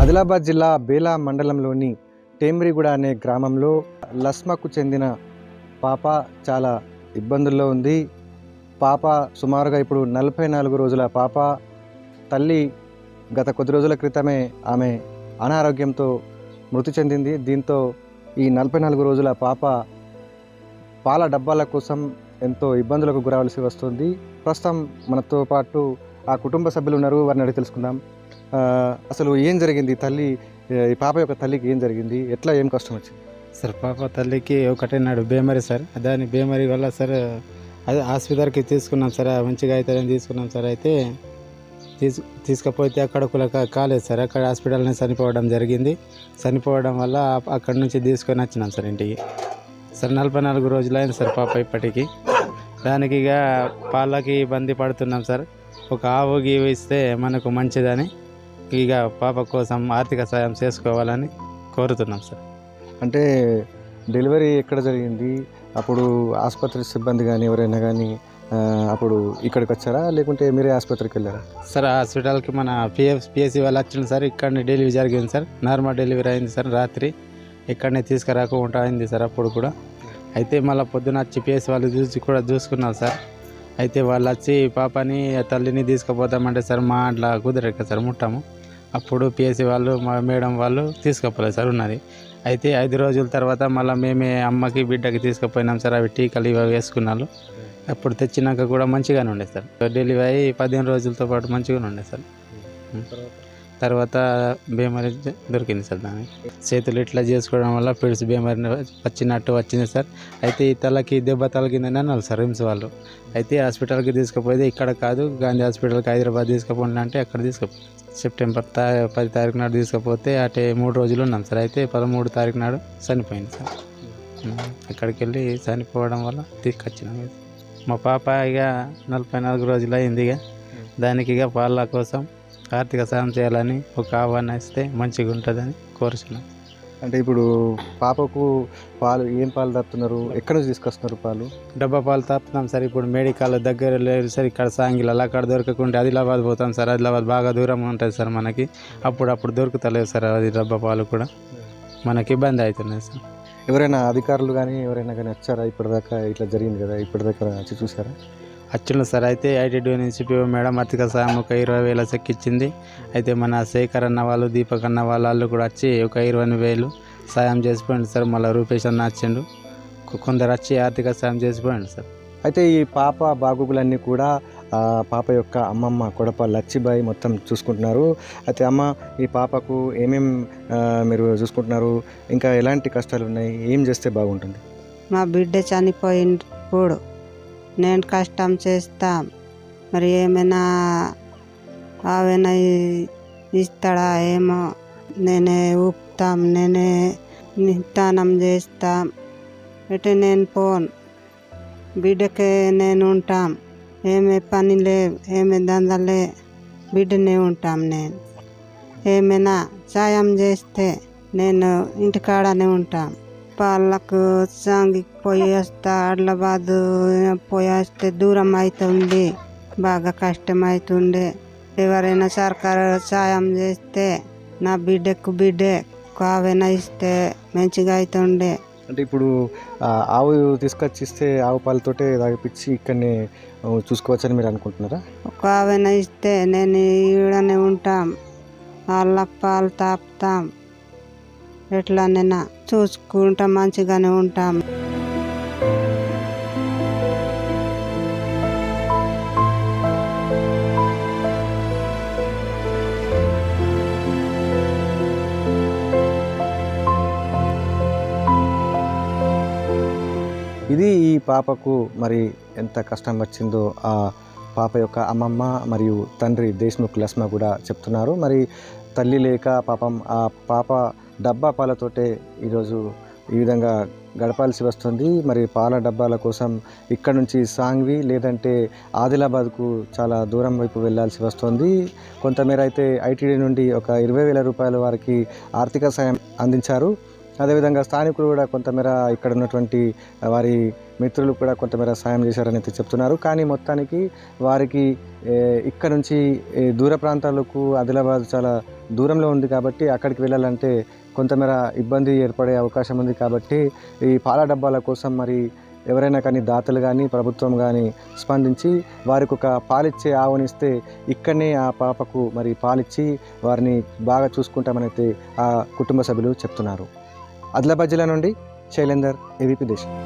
ఆదిలాబాద్ జిల్లా బేలా మండలంలోని టేమ్రిగూడ అనే గ్రామంలో లస్మకు చెందిన పాప చాలా ఇబ్బందుల్లో ఉంది. పాప సుమారుగా ఇప్పుడు నలభై నాలుగు రోజుల పాప. తల్లి గత కొద్ది రోజుల క్రితమే ఆమె అనారోగ్యంతో మృతి చెందింది. దీంతో ఈ నలభై నాలుగు రోజుల పాప పాల డబ్బాల కోసం ఎంతో ఇబ్బందులకు గురవలసి వస్తుంది. ప్రస్తుతం మనతో పాటు ఆ కుటుంబ సభ్యులు ఉన్నారు. వారిని అడిగి తెలుసుకుందాం. అసలు ఏం జరిగింది? తల్లి ఈ పాప యొక్క తల్లికి ఏం జరిగింది? ఎట్లా ఏం కష్టం వచ్చింది? సార్ పాప తల్లికి ఒకటే నాడు బేమరీ సార్. దాని బేమరీ వల్ల సార్ అదే హాస్పిటల్కి తీసుకున్నాం సార్. మంచిగా అవుతుందని తీసుకున్నాం సార్. అయితే తీసు తీసుకపోతే అక్కడ కూడా కాలేదు సార్. అక్కడ హాస్పిటల్నే చనిపోవడం జరిగింది. చనిపోవడం వల్ల అక్కడి అక్కడ నుంచి తీసుకొని వచ్చినాం సార్ ఇంటికి. సార్ నలభై నాలుగు రోజులు అయింది సార్ పాప ఇప్పటికి. దానికి ఇక పాలకి ఇబ్బంది పడుతున్నాం సార్. ఒక ఆవు గీవు ఇస్తే మనకు మంచిదని. ఇక పాప కోసం ఆర్థిక సాయం చేసుకోవాలని కోరుతున్నాం సార్. అంటే డెలివరీ ఎక్కడ జరిగింది? అప్పుడు ఆసుపత్రి సిబ్బంది కానీ ఎవరైనా కానీ అప్పుడు ఇక్కడికి వచ్చారా? లేకుంటే మీరే ఆసుపత్రికి వెళ్ళారా? సార్ హాస్పిటల్కి మన పిఎఫ్ పిఎస్సి వాళ్ళు వచ్చింది సార్. ఇక్కడనే డెలివరీ జరిగింది సార్. నార్మల్ డెలివరీ అయింది సార్ రాత్రి. ఇక్కడనే తీసుకురాకుండా అయింది సార్ అప్పుడు కూడా. అయితే మళ్ళీ పొద్దున వచ్చి పిఎస్సి వాళ్ళు చూసి కూడా చూసుకున్నారు సార్. అయితే వాళ్ళు వచ్చి పాపని తల్లిని తీసుకుపోతామంటే సార్ మా అట్లా కుదరక సార్ ముట్టాము. అప్పుడు పిఎస్సి వాళ్ళు మా మేడం వాళ్ళు తీసుకుపోలేదు సార్ ఉన్నది. అయితే ఐదు రోజుల తర్వాత మళ్ళీ మేమే అమ్మకి బిడ్డకి తీసుకుపోయినాం సార్. అవి టీకాలు ఇవి వేసుకున్నాను అప్పుడు తెచ్చినాక కూడా మంచిగానే ఉండే సార్. డెలివరీ అయ్యి పదిహేను రోజులతో పాటు మంచిగానే ఉండే సార్. తర్వాత బీమారి దొరికింది సార్ దానికి. చేతులు ఇట్లా చేసుకోవడం వల్ల పిడిసి బీమారి వచ్చినట్టు వచ్చింది సార్. అయితే ఈ తలకి దెబ్బ తలకిందని అన్నారు సార్ రిమ్స్ వాళ్ళు. అయితే హాస్పిటల్కి తీసుకుపోతే ఇక్కడ కాదు గాంధీ హాస్పిటల్కి హైదరాబాద్ తీసుకుపోండి అంటే అక్కడ తీసుకుపో సెప్టెంబర్ తా పది తారీఖు నాడు తీసుకుపోతే అటే మూడు రోజులు ఉన్నాం సార్. అయితే పదమూడు తారీఖు నాడు చనిపోయింది సార్. అక్కడికి వెళ్ళి చనిపోవడం వల్ల తీసుకొచ్చినాం మా పాప ఇక నలభై నాలుగు రోజులు అయింది ఇక. దానికి ఇక పాల కోసం ఆర్థిక సాయం చేయాలని ఒక ఆహ్వానం ఇస్తే మంచిగా ఉంటుందని కోరుచున్నాం. అంటే ఇప్పుడు పాపకు పాలు ఏం పాలు తప్పుతున్నారు ఎక్కడ నుంచి తీసుకొస్తున్నారు పాలు? డబ్బా పాలు తాపుతాం సార్. ఇప్పుడు మెడికల్ దగ్గర లేదు సార్. ఇక్కడ సాంగిలలో అక్కడ దొరకకుండా ఆదిలాబాద్ పోతాం సార్. ఆదిలాబాద్ బాగా దూరం ఉంటుంది సార్ మనకి. అప్పుడప్పుడు దొరుకుతలేదు సార్ అది డబ్బా పాలు కూడా. మనకి ఇబ్బంది అవుతున్నాయి సార్. ఎవరైనా అధికారులు కానీ ఎవరైనా కానీ వచ్చారా? ఇప్పటిదాకా ఇట్లా జరిగింది కదా? ఇప్పటిదాకా వచ్చి చూసారా? వచ్చింది సార్ అయితే ఐటీడీ నుంచి పిఓ మేడం ఆర్థిక సాయం ఒక ఇరవై వేల చెక్ ఇచ్చింది. అయితే మన శేఖర్ అన్న వాళ్ళు దీపక్ అన్న వాళ్ళ వాళ్ళు కూడా వచ్చి ఒక ఇరవై వేలు సాయం చేసిపోయింది సార్ మళ్ళీ రూపేష్ అన్న వచ్చిండు. కొందరు వచ్చి ఆర్థిక సాయం చేసిపోయింది సార్. అయితే ఈ పాప బాగోగులన్నీ కూడా ఆ పాప యొక్క అమ్మమ్మ కొడప లచ్చిబాయి మొత్తం చూసుకుంటున్నారు. అయితే అమ్మ ఈ పాపకు ఏమేం మీరు చూసుకుంటున్నారు? ఇంకా ఎలాంటి కష్టాలు ఉన్నాయి? ఏం చేస్తే బాగుంటుంది? మా బిడ్డ చనిపోయినప్పుడు నేను కష్టం చేస్తాం. మరి ఏమైనా ఆవేనా ఇస్తాడా ఏమో? నేనే ఊపుతాం నేనే నిదానం చేస్తాం. ఎటు నేను పోన్? బిడ్డకే నేను ఉంటాం. ఏమే పని లేవు ఏమే దందలే బిడ్డనే ఉంటాం నేను. ఏమైనా సాయం చేస్తే నేను ఇంటికాడనే ఉంటాం. వాళ్ళకు సాంగికి పోయి వస్తా ఆదిలాబాద్ పోయి వస్తే దూరం అవుతుంది బాగా కష్టం అవుతుండే ఎవరైనా సర్కారు సాయం చేస్తే నా బిడ్డకు బిడ్డే కావైనా ఇస్తే మంచిగా అవుతుండే అంటే ఇప్పుడు ఆవు తీసుకొచ్చి ఇస్తే ఆవు పాలతోటే తాగిపించి ఇక్కడనే చూసుకోవచ్చని మీరు అనుకుంటున్నారా ఒక ఆవైనా ఇస్తే నేను ఈడనే ఉంటాం వాళ్ళ పాలు తాపుతాం ఎట్లనైనా చూసుకుంటాం మంచిగానే ఉంటాం. ఇది ఈ పాపకు మరి ఎంత కష్టం వచ్చిందో ఆ పాప యొక్క అమ్మమ్మ మరియు తండ్రి దేశ్ముఖ్ లస్మ కూడా చెప్తున్నారు. మరి తల్లి లేక పాపం ఆ పాప డబ్బా పాలతోటే ఈరోజు ఈ విధంగా గడపాల్సి వస్తుంది. మరి పాల డబ్బాల కోసం ఇక్కడ నుంచి సాంగ్వి లేదంటే ఆదిలాబాద్కు చాలా దూరం వైపు వెళ్ళాల్సి వస్తుంది. కొంతమేర అయితే ఐటీడీ నుండి ఒక ఇరవై వేల రూపాయల వారికి ఆర్థిక సాయం అందించారు. అదేవిధంగా స్థానికులు కూడా కొంతమేర ఇక్కడ ఉన్నటువంటి వారి మిత్రులు కూడా కొంతమేర సాయం చేశారని అయితే చెప్తున్నారు. కానీ మొత్తానికి వారికి ఇక్కడ నుంచి దూర ప్రాంతాలకు ఆదిలాబాద్ చాలా దూరంలో ఉంది కాబట్టి అక్కడికి వెళ్ళాలంటే కొంతమేర ఇబ్బంది ఏర్పడే అవకాశం ఉంది కాబట్టి ఈ పాల డబ్బాల కోసం మరి ఎవరైనా కానీ దాతలు కానీ ప్రభుత్వం కానీ స్పందించి వారికి ఒక పాలిచ్చే ఆవునిస్తే ఇక్కడనే ఆ పాపకు మరి పాలిచ్చి వారిని బాగా చూసుకుంటామనైతే ఆ కుటుంబ సభ్యులు చెప్తున్నారు. ఆదిలాబాద్ జిల్లా నుండి శైలేందర్ ఏవిపి దేశం.